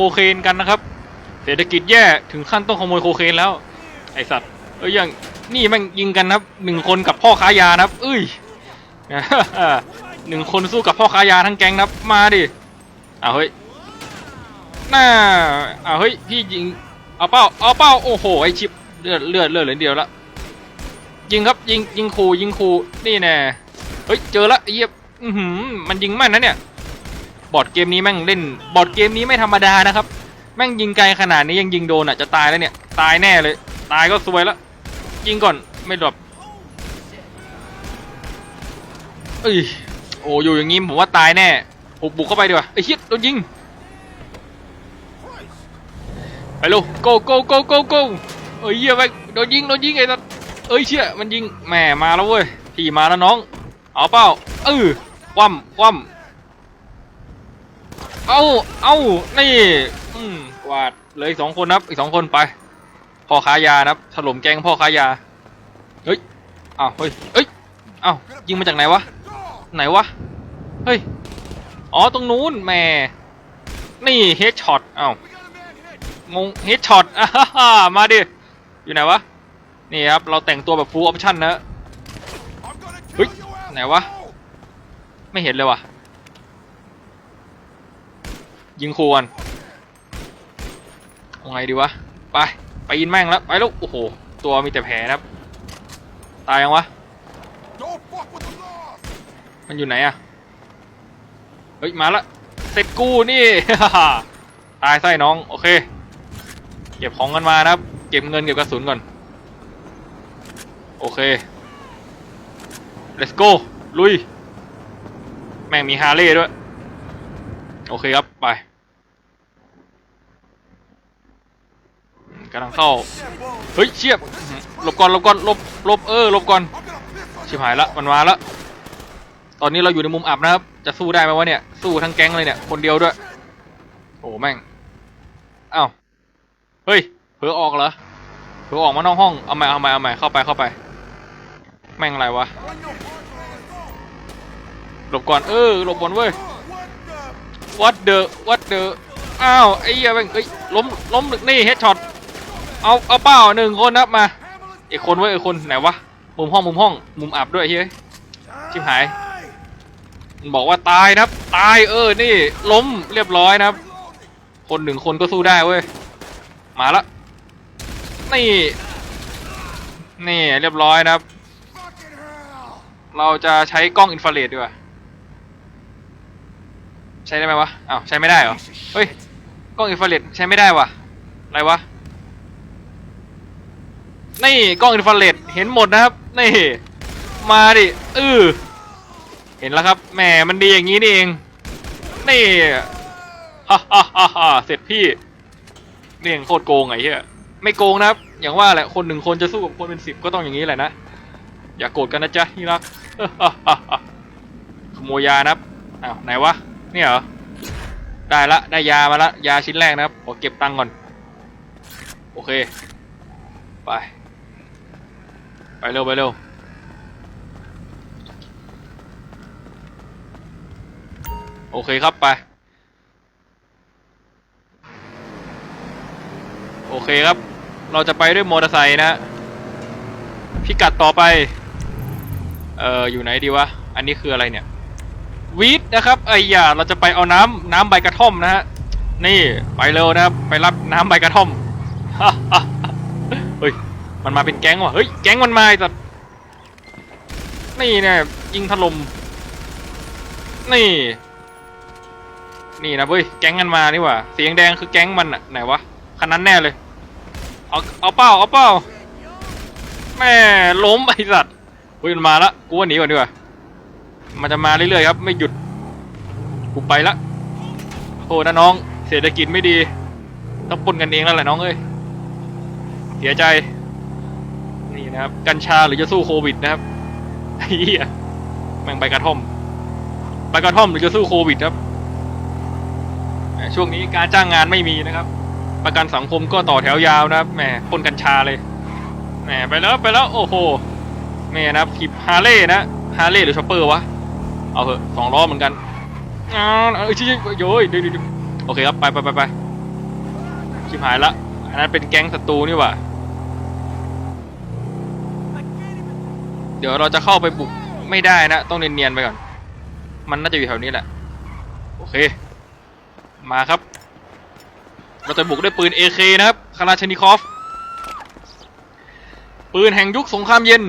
โคเคนกันนะครับ เศรษฐกิจแย่ถึงขั้นต้องขโมยโคเคนแล้ว ไอสัตว์เอ้ยยังนี่แม่งยิงกันนะครับหนึ่งคนกับพ่อค้ายานะครับเอ้ยหนึ่งคนสู้กับพ่อค้ายาทั้งแก๊งนะครับมาดิอ้าวเฮ้ยน่าอ้าวเฮ้ยพี่ยิงเอาเป้าเอาเป้าโอ้โหไอชิปเลือดเลือดเลือดเหลือเดียวละยิงครับยิงยิงคูยิงคูนี่แน่เฮ้ยเจอละเหี้ยอือหือมันยิงแม่นนะเนี่ย บอร์ดเกมนี้แม่งเล่นบอร์ดเกมนี้ไม่ธรรมดานะครับ แม่งยิงไกลขนาดนี้ยังยิงโดนอะจะตายแล้วเนี่ย ตายแน่เลย ตายก็ซวยแล้วยิงก่อนไม่ดรอปเอ้ยโอ้อยู่อย่างงี้ผมว่าตายแน่บุกบุกเข้าไปดีกว่าไอ้เหี้ยโดนยิงไปลูก go go go go go เอ้ยเหี้ยไปโดนยิงโดนยิงไอ้สัสเอ้ยเชี่ยมันยิงแหมมาแล้วเว้ยพี่มาแล้วน้อง เอาเปล่าเออคว่ำคว่ำ เอาเอานี่ อืมวาดเหลยอีกสองคนนะครับ อีกสองคนไป พ่อค้ายานะครับ ถล่มแกงพ่อค้ายา เฮ้ย อ้าว เฮ้ย เฮ้ย อ้าว ยิงมาจากไหนวะ ไหนวะ เฮ้ย อ๋อ ตรงนู้นแม่ นี่เฮดช็อตอ้าว งงเฮดช็อตอ่าฮ่ามาดิ อยู่ไหนวะ นี่ครับ เราแต่งตัวแบบฟูลออปชั่นนะ เฮ้ย ไหนวะ ไม่เห็นเลยวะ ยิงครูกันเอาไงดีวะ ไปไปยินแม่งแล้ว ไปแล้วโอ้โห ตัวมีแต่แผลนะครับ ตายยังวะ มันอยู่ไหนอะเฮ้ย มาละเสร็จกูนี่ ตายไส้น้อง โอเค เก็บของกันมานะครับ เก็บเงินเก็บกระสุนก่อน โอเค let's go ลุย แม่งมีฮาร์เลย์ด้วย โอเคครับ ไปกำลังเข้า เฮ้ยเชียบหลบก่อนหลบก่อนหลบหลบเออหลบก่อน ชิบหายละมันมาละตอนนี้เราอยู่ในมุมอับนะครับ จะสู้ได้ไหมวะเนี่ย สู้ทั้งแก๊งเลยเนี่ย คนเดียวด้วย โอ้แม่งอ้าวเฮ้ย เผลอออกเหรอ เผลอออกมานอกห้อง เอาใหม่เอาใหม่เอาใหม่เข้าไปเข้าไป แม่งอะไรวะ หลบก่อน เออ หลบก่อนเว้ย what the what the อ้าวไอ้เหี้ยแม่งเอ้ยล้มล้มหนี่เฮดช็อตเอาเอาเป้าหนึ่งคนนับมาอีกคนเว้ยอีกคนไหนวะมุมห้องมุมห้องมุมอับด้วยเฮ้ยชิบหายมันบอกว่าตายนะครับตายเออนี่ล้มเรียบร้อยนะคนหนึ่งคนก็สู้ได้เว้ยมาละนี่ นี่เรียบร้อยนะครับ เราจะใช้กล้องอินฟราเรดดีกว่า ใช้ได้ไหมวะอ้าวใช้ไม่ได้เหรอ เฮ้ย กล้องอินฟราเรดใช้ไม่ได้วะอะไรวะ นี่กล้องอินฟราเรดเห็นหมดนะครับ นี่ มาดิเออเห็นแล้วครับ แหม มันดีอย่างนี้นี่เอง นี่ฮ่าฮ่าฮ่าฮ่าเสร็จพี่นี่ยังโคตรโกงไอ้เหี้ย ไม่โกงนะครับ อย่างว่าแหละ คนหนึ่งคนจะสู้กับคนเป็นสิบก็ต้องอย่างนี้แหละนะ อย่าโกรธกันนะจ๊ะที่รักขโมยยานะครับ อ้าว ไหนวะ เนี่ยเหรอ ได้ละ ได้ยามาละ ยาชิ้นแรกนะครับขอเก็บตังค์ก่อน โอเค ไป ไปเร็ว ไปเร็ว โอเคครับ ไป โอเคครับ เราจะไปด้วยมอเตอร์ไซค์นะพิกัดต่อไป เอ่ออยู่ไหนดีวะ อันนี้คืออะไรเนี่ย วีดนะครับไอ้ยาเราจะไปเอาน้ำน้ำใบกระท่อมนะฮะนี่ไปเร็วนะครับ ไปรับน้ำใบกระท่อมเฮ้ยมันมาเป็นแก๊งว่ะเฮ้ยแก๊งมันมาไอสัตว์นี่เนี่ยยิงถล่มนี่ นี่นะเว้ยแก๊งกันมานี่ว่าสีแดงคือแก๊งมันอะไหนวะคันนั้นแน่เลยเอาเอาเป้าเอาเป้าแม่ล้มไอสัตว์เฮ้ยมันมาละกูว่าหนีก่อนดีกว่า มันจะมาเรื่อยๆครับ ไม่หยุดกูไปละโทษนะน้อง เศรษฐกิจไม่ดีต้องปนกันเองแล้วแหละน้องเอ้ยเสียใจ นี่นะครับ กัญชาหรือจะสู้โควิดนะครับเหี้ยแม่งใบกระท่อมใบกระท่อมหรือจะสู้โควิดครับช่วงนี้การจ้างงานไม่มีนะครับ ประกันสังคมก็ต่อแถวยาวนะครับแหมปนกัญชาเลยแหมไปแล้วไปแล้วโอ้โหแม่นะครับขีบฮาร์เลย์นะฮาร์เลย์หรือชอปเปอร์วะ เอาเถอะสองล้อเหมือนกันอาเออชี้โย้ยเดี๋ยวโอเคครับไปไปไปไปชิบหายละอันนั้นเป็นแก๊งศัตรูนี่หว่าเดี๋ยวเราจะเข้าไปบุกไม่ได้นะ ต้องเนียนๆไปก่อน มันน่าจะอยู่แถวนี้แหละ โอเค มาครับ เราจะบุกด้วยปืน AK นะครับคาราชนิคอฟ ปืนแห่งยุคสงครามเย็น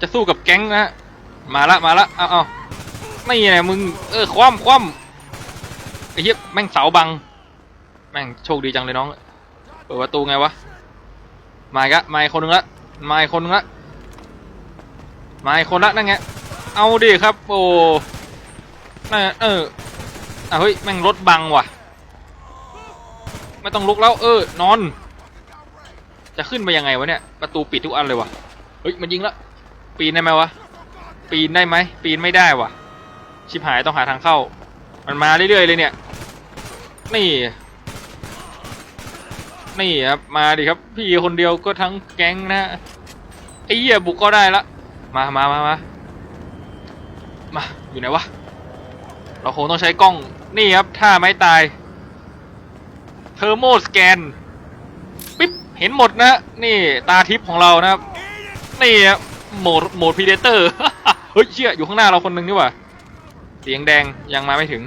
จะสู้กับแก๊งนะฮะ มาละมาละ เอาเอา ไม่ไงมึงเออคว่ำคว่ำไอ้เหี้ยแม่งเสาบัง แม่งโชคดีจังเลยน้อง เปิดประตูไงวะ มาอีกละมาอีกคนนึงละมาอีกคนนึงละมาอีกคนละนั่นไง เอาดิครับโอ้น่าเอออะเฮ้ยแม่งรถบังว่ะ ไม่ต้องลุกแล้วเออนอน จะขึ้นไปยังไงวะเนี่ยประตูปิดทุกอันเลยวะเฮ้ยมันยิงละปีนได้ไหมวะปีนได้ไหมปีนไม่ได้วะ ชิบหายต้องหาทางเข้า มันมาเรื่อยๆเลยเนี่ย นี่ นี่ครับ มาดิครับ พี่คนเดียวก็ทั้งแก๊งนะไอ้เหี้ยบุกก็ได้ละ มามามามามา อยู่ไหนวะ เราคงต้องใช้กล้อง นี่ครับท่าไม้ตาย เทอร์โมสแกน ปิ๊บ เห็นหมดนะฮะนี่ตาทิพย์ของเรานะครับ นี่ครับโหมดโหมดพีเดเตอร์ เฮ้ยเชี่ยอยู่ข้างหน้าเราคนหนึ่งนี่หว่า เสียงแดงยังมาไม่ถึง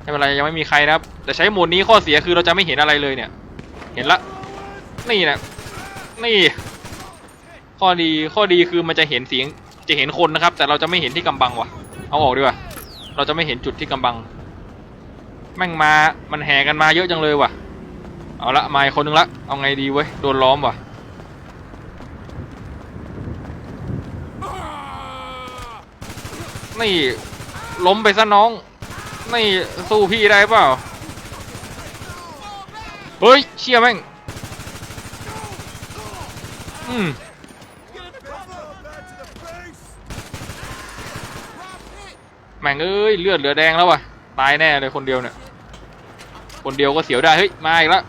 ไม่เป็นไรยังไม่มีใครนะครับ แต่ใช้โหมดนี้ข้อเสียคือเราจะไม่เห็นอะไรเลยเนี่ย เห็นละ นี่นะนี่ ข้อดีข้อดีคือมันจะเห็นเสียงจะเห็นคนนะครับ แต่เราจะไม่เห็นที่กำบังว่ะ เอาออกดีกว่า เราจะไม่เห็นจุดที่กำบัง แม่งมา มันแห่กันมาเยอะจังเลยว่ะ เอาละมาคนนึงละ เอาไงดีเว้ย โดนล้อมว่ะนี่ ล้มไปซะน้อง นี่สู้พี่ได้เปล่า เฮ้ย เชี่ยแม่ง อืมแม่งเอ้ย เลือดเหลือแดงแล้ววะตายแน่เลยคนเดียวเนี่ย คนเดียวก็เสียวได้ เฮ้ย มาอีกแล้ว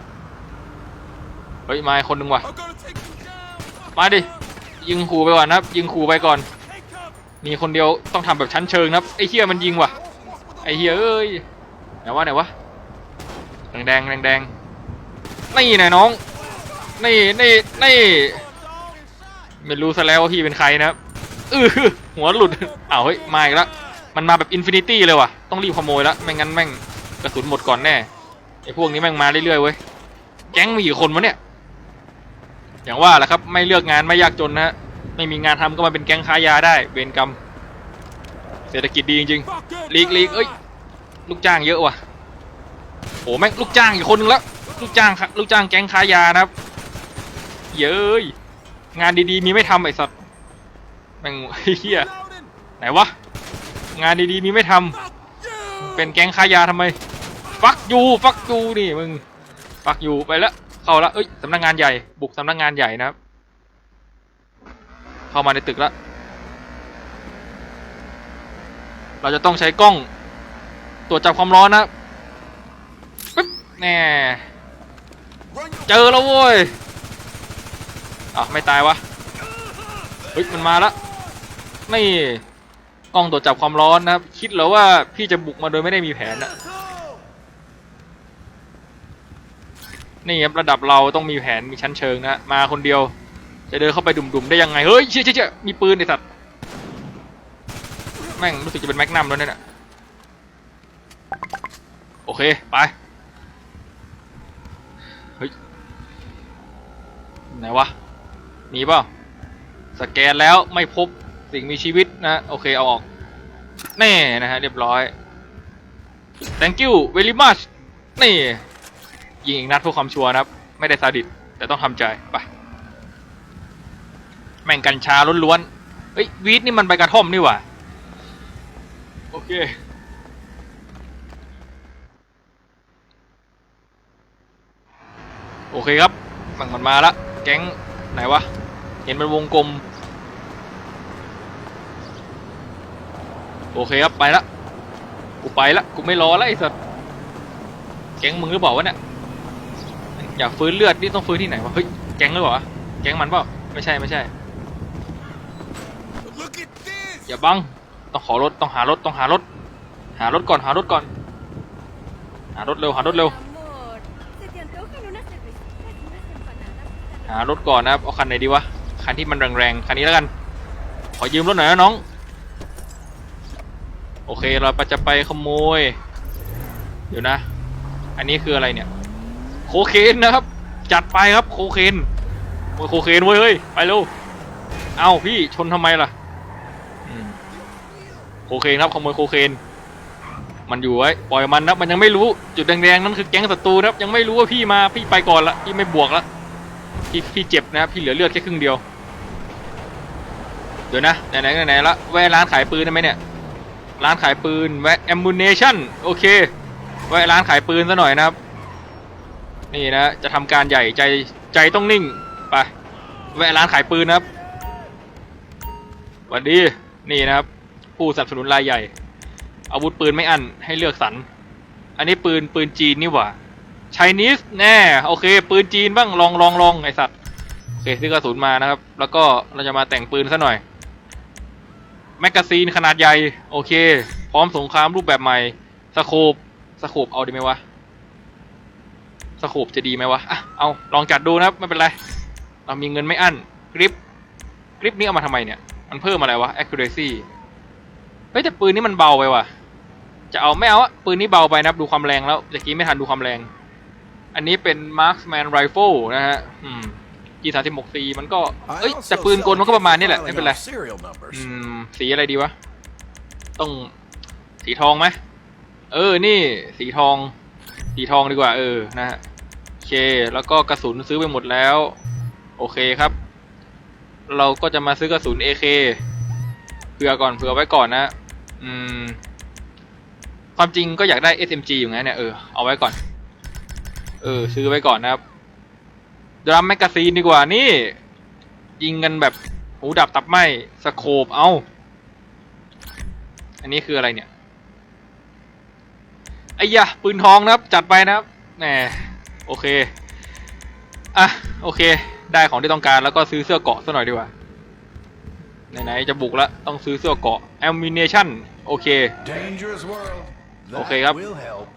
เฮ้ย มาคนหนึ่งว่ะ มาดิ ยิงขู่ไปก่อนนะยิงขู่ไปก่อน มีคนเดียวต้องทำแบบชั้นเชิงนะครับไอ้เฮียมันยิงว่ะไอ้เฮียเอ้ยไหนวะไหนวะแดงแดงแดงแดงนี่นะน้องนี่นี่นี่ไม่รู้ซะแล้วว่าพี่เป็นใครนะครับอือหัวหลุดอ้าวเฮ้ยมาอีกแล้วมันมาแบบอินฟินิตี้เลยว่ะต้องรีบขโมยแล้วไม่งั้นแม่งกระสุนหมดก่อนแน่ไอ้พวกนี้แม่งมาเรื่อยๆเว้ยแก๊งมีกี่คนวะเนี่ยอย่างว่าแหละครับไม่เลือกงานไม่ยากจนนะฮะ ไม่มีงานทำก็มาเป็นแก๊งค้ายาได้เวรกรรม เศรษฐกิจดีจริง Fuck it. ๆลีกลีกเอ้ยลูกจ้างเยอะว่ะโอ้แม่งลูกจ้างอีกคนนึงแล้วลูกจ้างค่ะลูกจ้างแก๊งค้ายานะครับ เย้ยงานดีๆมีไม่ทำไอ้สัตว์แม่งเฮีย Loading. ไหนวะงานดีๆมีไม่ทำ Fuck you. เป็นแก๊งค้ายาทำไมฟักยูฟักยูนี่มึงฟักยูไปแล้วเข้าละเอ้ยสำนักงานใหญ่บุกสำนักงานใหญ่นะครับ เข้ามาในตึกละเราจะต้องใช้กล้องตรวจจับความร้อนนะปึ๊บแน่เจอแล้วเว้ยอะไม่ตายวะเฮ้ยมันมาละนี่กล้องตรวจจับความร้อนนะครับ คิดเหรอว่าพี่จะบุกมาโดยไม่ได้มีแผนอะนี่ครับระดับเราต้องมีแผนมีชั้นเชิงนะมาคนเดียว จะเดินเข้าไปดุมๆได้ยังไง เฮ้ยเชี่ยเชี่ยเชี่ยมีปืนไอ้สัตว์แม่งรู้สึกจะเป็นแม็กนัมแล้วเนี่ยนะโอเค ไป เฮ้ย ไหนวะ มีเปล่า สแกนแล้วไม่พบสิ่งมีชีวิตนะ โอเค เอาออก แน่นะฮะ เรียบร้อย thank you very much นี่ ยิงอีกนัดเพื่อความชัวร์นะครับ ไม่ได้ซาดิสแต่ต้องทำใจ ไป แม่งกัญชาล้วนๆเฮ้ยวีดนี่มันใบกระท่อมนี่หว่าโอเคโอเคครับฝั่งมันมาละแก๊งไหนวะ เห็นเป็นวงกลม โอเคครับไปละกูไปละกูไม่รอแล้วไอ้สัสแก๊งมึงหรือเปล่าวะเนี่ยอยากฟื้นเลือดนี่ต้องฟื้นที่ไหนวะเฮ้ยแก๊งหรือเปล่าวะแก๊งมันเปล่าไม่ใช่ไม่ใช่ Look at this. อย่าบัง ต้องขอรถ ต้องหารถ ต้องหารถ หารถก่อน หารถก่อน หารถเร็ว หารถเร็ว หารถก่อนนะครับ เอาคันไหนดีวะ คันที่มันแรงๆ คันนี้แล้วกัน ขอยืมรถหน่อยนะน้อง โอเค เราจะไปขโมย เดี๋ยวนะ อันนี้คืออะไรเนี่ย โคเคนนะครับ จัดไปครับโคเคนโอ้โคเคนเว้ย ไปเร็ว เอาพี่ชนทำไมล่ะ โคเคนครับขโมยโคเคน มันอยู่ไว้ปล่อยมันนะมันยังไม่รู้จุดแดงๆนั่นคือแก๊งศัตรูนะครับยังไม่รู้ว่าพี่มาพี่ไปก่อนละพี่ไม่บวกละพี่พี่เจ็บนะครับพี่เหลือเลือดแค่ครึ่งเดียวเดี๋ยวนะไหนๆไหนละแวะร้านขายปืนได้ไหมเนี่ยร้านขายปืนแวะ ammunition โอเคแวะร้านขายปืนซะหน่อยนะครับ นี่นะจะทำการใหญ่ใจใจต้องนิ่งไปแวะร้านขายปืนนะครับสวัสดีนี่นะครับ ผู้สนับสนุนรายใหญ่ อาวุธปืนไม่อั้นให้เลือกสรร อันนี้ปืนปืนจีนนี่หว่าชายนิสแน่ โอเค ปืนจีนบ้างลองลองลองไอสัตว์ โอเคซื้อกระสุนมานะครับ แล้วก็เราจะมาแต่งปืนซะหน่อย แมกกาซีนขนาดใหญ่ โอเค พร้อมสงครามรูปแบบใหม่สโคปสโคปเอาดีไหมวะสโคปจะดีไหมวะอะเอาลองจัดดูนะครับ ไม่เป็นไร เรามีเงินไม่อั้นกริปกริปนี้เอามาทำไมเนี่ย มันเพิ่มอะไรวะ accuracy ฮ้ยแต่ปืนนี้มันเบาไปว่ะ จะเอาไม่เอาอะปืนนี้เบาไปนะครับดูความแรงแล้วตะกี้ไม่ทันดูความแรง อันนี้เป็น marksman rifle นะฮะอืม G36C มันก็เอ้ยแต่ปืนกลมันก็ประมาณนี้แหละไม่เป็นไร Serial numbers. อืมสีอะไรดีวะ ต้องสีทองไหมเออนี่ สีทอง สีทองดีกว่า เออนะฮะโอเค แล้วก็กระสุนซื้อไปหมดแล้ว โอเคครับ เราก็จะมาซื้อกระสุน AK เผื่อก่อนเผื่อไว้ก่อนนะ อืม ความจริงก็อยากได้ SMG อยู่ไงเนี่ยเออเอาไว้ก่อน เออ ซื้อไว้ก่อนนะครับดรัมแมกกาซีนดีกว่านี่ ยิงกันแบบหูดับตับไหมสโคปเอา อันนี้คืออะไรเนี่ยไอ้ยะปืนทองนะครับ จัดไปนะครับแหมโอเคอะโอเค ได้ของที่ต้องการแล้วก็ซื้อเสื้อเกาะซะหน่อยดีกว่าไหนๆจะบุกแล้วต้องซื้อเสื้อเกาะ ammunition โอเค Dangerous world. That Okay, yep. will help.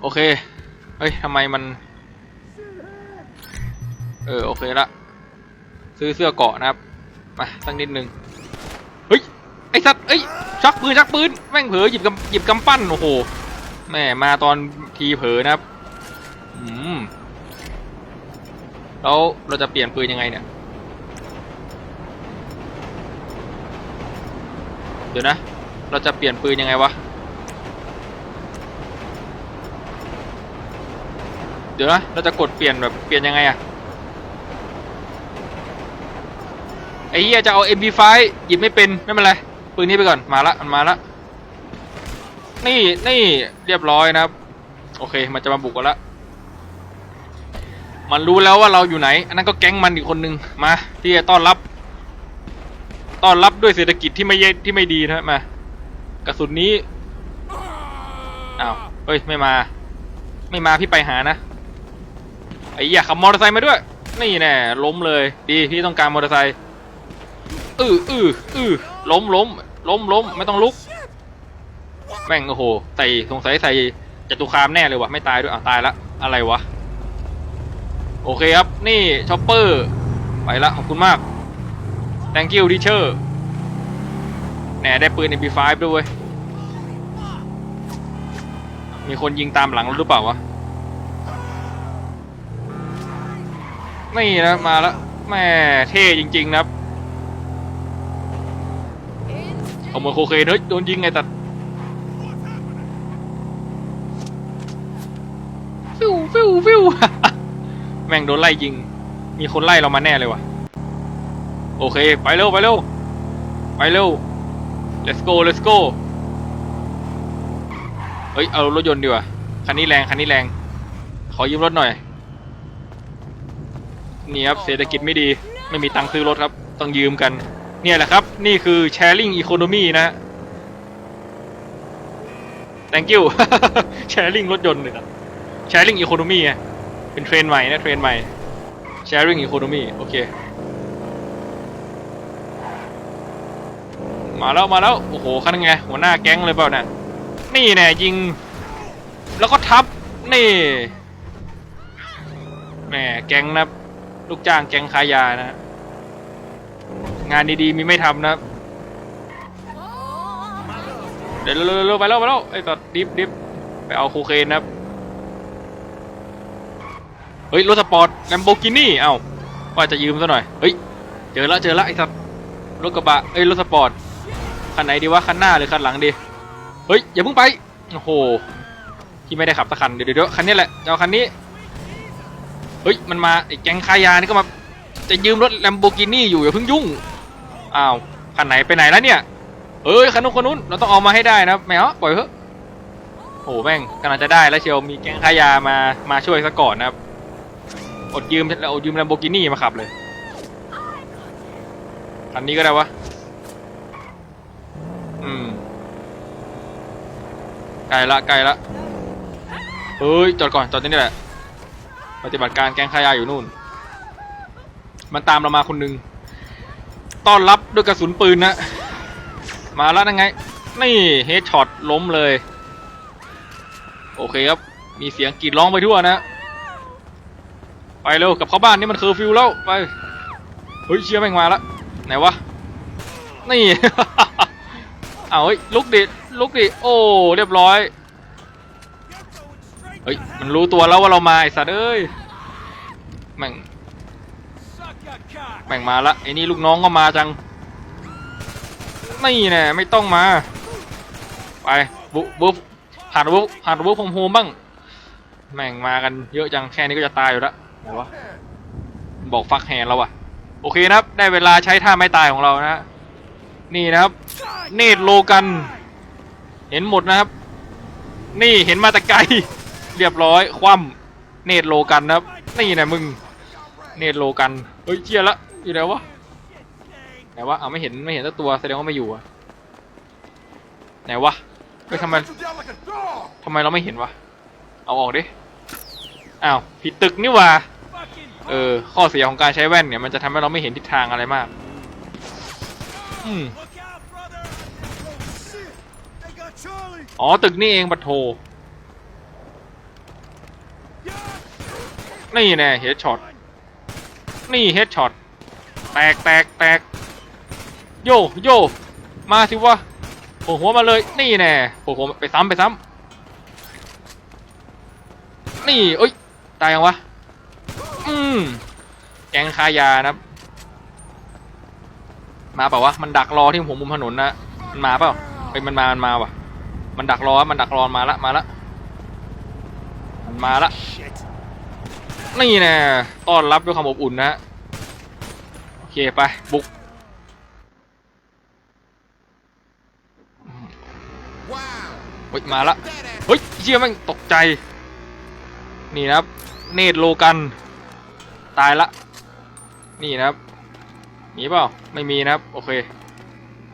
โอเค เฮ้ยทำไมมัน เออ โอเคละ ซื้อเสื้อเกราะนะครับ มาสักนิดนึง เฮ้ย ไอ้สัตว์เอ้ย ชักปืน ชักปืน แม่งเผลอหยิบกำหยิบกำปั้น โอ้โห แม่มาตอนทีเผลอนะครับ อืม แล้วเราจะเปลี่ยนปืนยังไงเนี่ย เดี๋ยวนะ เราจะเปลี่ยนปืนยังไงวะ เดี๋ยวนะ เราจะกดเปลี่ยนแบบเปลี่ยนยังไงอะไอ้เหี้ยจะเอา MP5 หยิบไม่เป็นไม่เป็นไรปืนนี้ไปก่อนมาละมันมาละนี่นี่เรียบร้อยนะครับ โอเคมันจะมาบุกกันละมันรู้แล้วว่าเราอยู่ไหน อันนั้นก็แก๊งมันอีกคนนึงมาที่จะต้อนรับ ต้อนรับด้วยเศรษฐกิจที่ไม่เยที่ไม่ดีนะมากระสุนนี้อ้าวเฮ้ยไม่มา ไม่มาพี่ไปหานะไอ้เหี้ยขับมอเตอร์ไซค์มาด้วย นี่แน่ล้มเลย ดีพี่ต้องการมอเตอร์ไซค์อืออืออือล้มล้มล้มล้มไม่ต้องลุก แม่งโอ้โหใส่สงสัยใส่จตุคามแน่เลยวะไม่ตายด้วยอะตายละอะไรวะ โอเคครับ นี่ช็อปเปอร์ ไปละขอบคุณมาก thank you teacher แหน่ได้ปืน MP5 ด้วยเวย มีคนยิงตามหลังเราหรือเปล่าวะนี่นะ มาแล้วแม่เท่จริง ๆ นะครับขโมยโคเคนเฮ้ยโดนยิงไงตัดฟิวฟิวฟิวแม่งโดนไล่ยิง มีคนไล่เรามาแน่เลยว่ะ โอเค ไปเร็ว ไปเร็ว ไปเร็ว let's go let's go เฮ้ย เอารถยนต์ดีกว่า คันนี้แรง คันนี้แรง ขอยืมรถหน่อย นี่ครับ เศรษฐกิจไม่ดี ไม่มีตังค์ซื้อรถครับ ต้องยืมกัน เนี่ยแหละครับ นี่คือ sharing economy นะ thank you sharing รถยนต์เลยครับ sharing economy เป็นเทรนใหม่นะ เทรนใหม่ sharing economy โอเค มาแล้วมาแล้วโอ้โหคันไงหัวหน้าแก๊งเลยเปล่าเนี่ยนี่แน่ยิง แล้วก็ทับนี่แหมแหมแก๊งนะลูกจ้างแก๊งค้ายานะงานดีๆมีไม่ทำนะเดี๋ยวเร็วๆไปแล้วไปแล้วไอ้ตัดดิฟดิฟไปเอาโคเคนนะเฮ้ยรถสปอร์ตแลมโบกินี่เอ้าว่าจะยืมซะหน่อยเฮ้ยเจอละเจอละไอ้สัตว์รถกระบะเอ้ยรถสปอร์ต คันไหนดีวะคันหน้าหรือคันหลังดี เฮ้ยอย่าเพิ่งไป โอ้โห ที่ไม่ได้ขับสักคันเดี๋ยวเดี๋ยวคันนี้แหละเอาคันนี้ เฮ้ยมันมาไอ้แก๊งค้ายานี่ก็มาจะยืมรถแลมโบกินี่อยู่อย่าเพิ่งยุ่ง อ้าวคันไหนไปไหนแล้วเนี่ย เอ้ยคันนู้นคันนู้นเราต้องเอามาให้ได้นะแมวปล่อยเถอะโอ้แม่งกำลังจะได้แล้วเชียวมีแก๊งค้ายามามาช่วยซะก่อนนะครับอดยืมอดยืมแลมโบกินี่มาขับเลยคันนี้ก็ได้วะ อืมไกลละไกลละเฮ้ยจอดก่อนจอดที่นี่แหละ ปฏิบัติการแก๊งค้ายาอยู่นู่น มันตามเรามาคนหนึงต้อนรับด้วยกระสุนปืนนะมาแล้วนั่นไง นี่เฮดช็อตล้มเลย โอเคครับ มีเสียงกรีดร้องไปทั่วนะ ไปเร็วกับเข้าบ้านนี่มันเคอร์ฟิวแล้ว ไป เฮ้ยเชี่ยแม่งมาแล้ว ไหนวะ นี่ เอาเฮ้ยลุกดิลุกดิโอ้เรียบร้อยเฮ้ยมันรู้ตัวแล้วว่าเรามาไอสัตว์เอ้ยแม่งแม่งมาละไอ้นี่ลูกน้องก็มาจังนี่แน่ไม่ต้องมาไปบุบุฟหัดบุฟหัดบุฟโฮมโฮมบ้างแม่งมากันเยอะจังแค่นี้ก็จะตายอยู่ล้วไหนวะบอกฟักแฮนแล้ววะโอเคนะครับ ได้เวลาใช้ท่าไม่ตายของเรานะนี่นะครับ เนตโลกัน เห็นหมดนะครับ นี่เห็นมาแต่ไกล เรียบร้อย คว่ำเนตโลกันนะครับ นี่นะมึง เนตโลกัน เฮ้ยเจียละอยู่ไหนวะไหนวะเอาไม่เห็นไม่เห็นสักตัวแสดงว่าไม่อยู่อะไหนวะเฮ้ยทำไมทำไมเราไม่เห็นวะ เอาออกดิ อ้าวผิดตึกนี่ว่าเออ ข้อเสียของการใช้แว่นเนี่ย มันจะทำให้เราไม่เห็นทิศทางอะไรมาก อืม อ๋อ ตึกนี่เองบัตโทนี่แน่เฮดช็อต นี่เฮดช็อต แตกแตกแตกโยโยมาสิวะโผล่หัวมาเลย นี่แน่โผล่หัวไปซ้ำไปซ้ำนี่ เอ้ย ตายยังวะ อืมแกงคายานะครับมาเปล่าวะ มันดักรอที่หัวมุมถนนนะ มันมาเปล่าเฮ้ยมันมา มันมาว่ะ มันดักรอมันดักรอมาละมาละมันมาละ Shit. นี่แน่ต้อนรับด้วยความอบอุ่นนะฮะโอเคไปบุก Wow. เฮ้ยมาละเฮ้ยเชี่ยแม่งตกใจนี่นะครับเนตรโลกันตายละนี่นะครับมีเปล่าไม่มีนะครับโอเค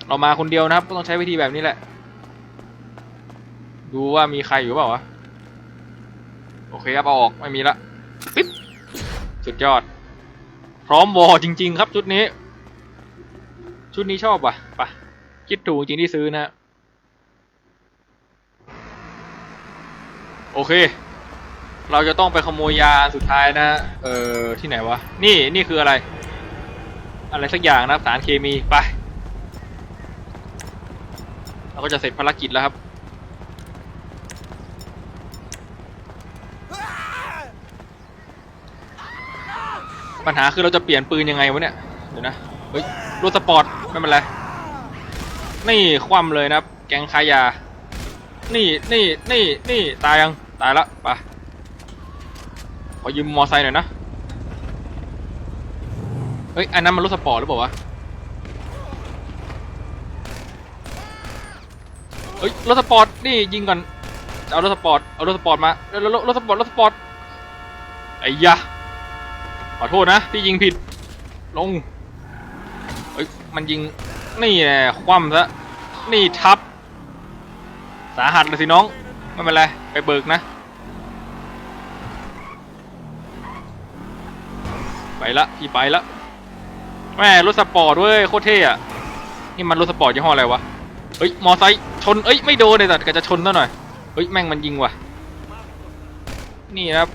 เรามาคนเดียวนะครับก็ต้องใช้วิธีแบบนี้แหละ ดูว่ามีใครอยู่เปล่าวะ โอเคครับเอาออกไม่มีละปิ๊บสุดยอด พร้อมวอจริง ๆ ครับชุดนี้ ชุดนี้ชอบว่ะไปคิดถูกจริงที่ซื้อนะโอเค เราจะต้องไปขโมยยาสุดท้ายนะ เออที่ไหนวะ นี่นี่คืออะไร อะไรสักอย่างนะสารเคมีไป เราก็จะเสร็จภารกิจแล้วครับ ปัญหาคือเราจะเปลี่ยนปืนยังไงวะเนี่ยเดี๋ยวนะเฮ้ยรถสปอร์ตไม่เป็นไรนี่คว่ำเลยนะครับ แกงคายา นี่นี่นี่นี่ตายยังตายละไปขอยืมมอไซค์หน่อยนะเฮ้ยอันนั้นมันรถสปอร์ตหรือเปล่าวะเฮ้ยรถสปอร์ตนี่ยิงก่อนเอารถสปอร์ตเอารถสปอร์ตมาเร็วๆรถสปอร์ตรถสปอร์ตไอ้ยะ ขอโทษนะที่ยิงผิด ลงเฮ้ยมันยิงนี่แหละคว่ำซะนี่ทับ สาหัสเลยสิน้อง ไม่เป็นไร ไปเบิกนะ ไปละพี่ไปละแม่รถสปอร์ตเว้ยโคตรเท่อะนี่มันรถสปอร์ตยี่ห้ออะไรวะเฮ้ยมอไซค์ชนเอ้ยไม่โดนเลยแต่ก็จะชนซะหน่อยเฮ้ยแม่งมันยิงว่ะนี่นะครับ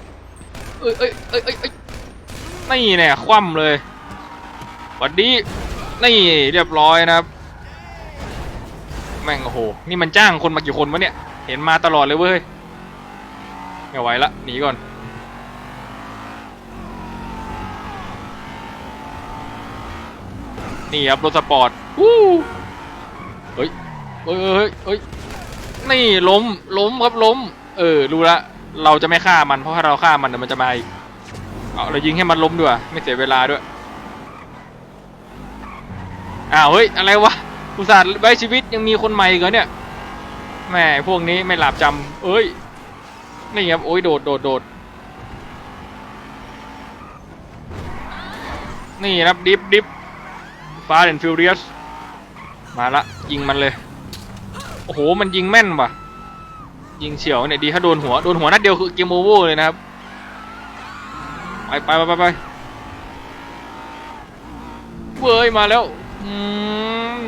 เอ้ยเอ้ยเอ้ยเอ้ย นี่เนี่ยคว่ำเลยหวัดดีนี่เรียบร้อยนะครับแม่งโอ้โหนี่มันจ้างคนมากี่คนวะเนี่ย เห็นมาตลอดเลยเว้ยไม่ไหวละหนีก่อนนี่ครับรถสปอร์ตวู้เฮ้ยเฮ้ยเฮ้ยเฮ้ยนี่ล้มล้มครับล้ม เออรู้ละเราจะไม่ฆ่ามันเพราะถ้าเราฆ่ามันเดี๋ยวมันจะมาอีก เอาเรายิงให้มันล้มด้วยไม่เสียเวลาด้วยอ้าวเฮ้ยอะไรวะอุตส่าห์ไว้ชีวิตยังมีคนใหม่อีกเหรอเนี่ยแหม่พวกนี้ไม่หลับจำเอ้ยนี่ครับโอ้ยโดดโดดโดดนี่ครับดิฟดิฟฟาเดนฟิวเรียสมาละยิงมันเลย โอ้โห มันยิงแม่นว่ะ ยิงเฉียวเนี่ยดีถ้าโดนหัว โดนหัวนัดเดียวคือเกมโอเวอร์เลยนะครับ ไปไปไปไปไปเว้ยมาแล้วอืม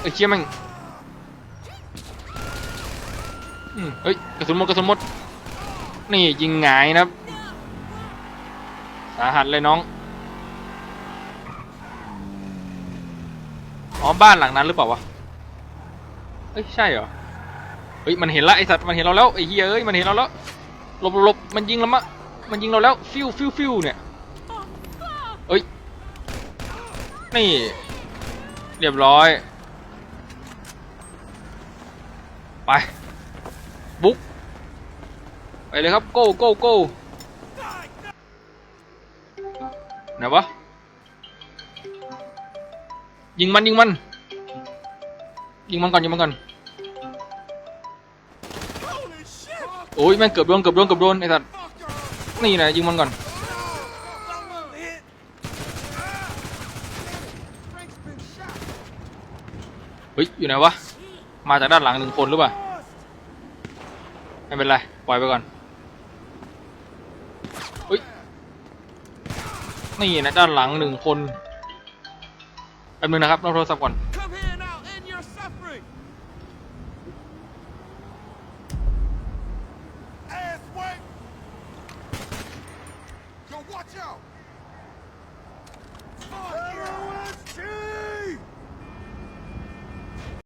ไอ้เชี่ยแม่งอืมเฮ้ยกระสุนหมดกระสุนหมดนี่ยิงหงายนะครับ สาหัสเลยน้องอ๋อบ้านหลังนั้นหรือเปล่าวะเอ้ยใช่เหรอเฮ้ยมันเห็นละไอสัตว์มันเห็นเราแล้วไอ้เฮียเอ้ยมันเห็นเราแล้ว หลบหลบมันยิงเรามะมันยิงเราแล้วฟิวฟิวฟิวเนี่ยเอ้ยนี่ เรียบร้อย ไป บุ๊กไปเลยครับโก้โก้โก้ไหนวะ ยิงมันยิงมัน ยิงมันก่อนยิงมันก่อน โอ้ยแม่งเกือบโดนเกือบโดนเกือบโดนไอ้สัตว์นี่นะยิงมันก่อนเฮ้ยอยู่ไหนวะมาจากด้านหลังหนึ่งคนหรือเปล่าไม่เป็นไรปล่อยไปก่อนเฮ้ยนี่นะด้านหลังหนึ่งคนแป๊บนึงนะครับรับโทรศัพท์ก่อน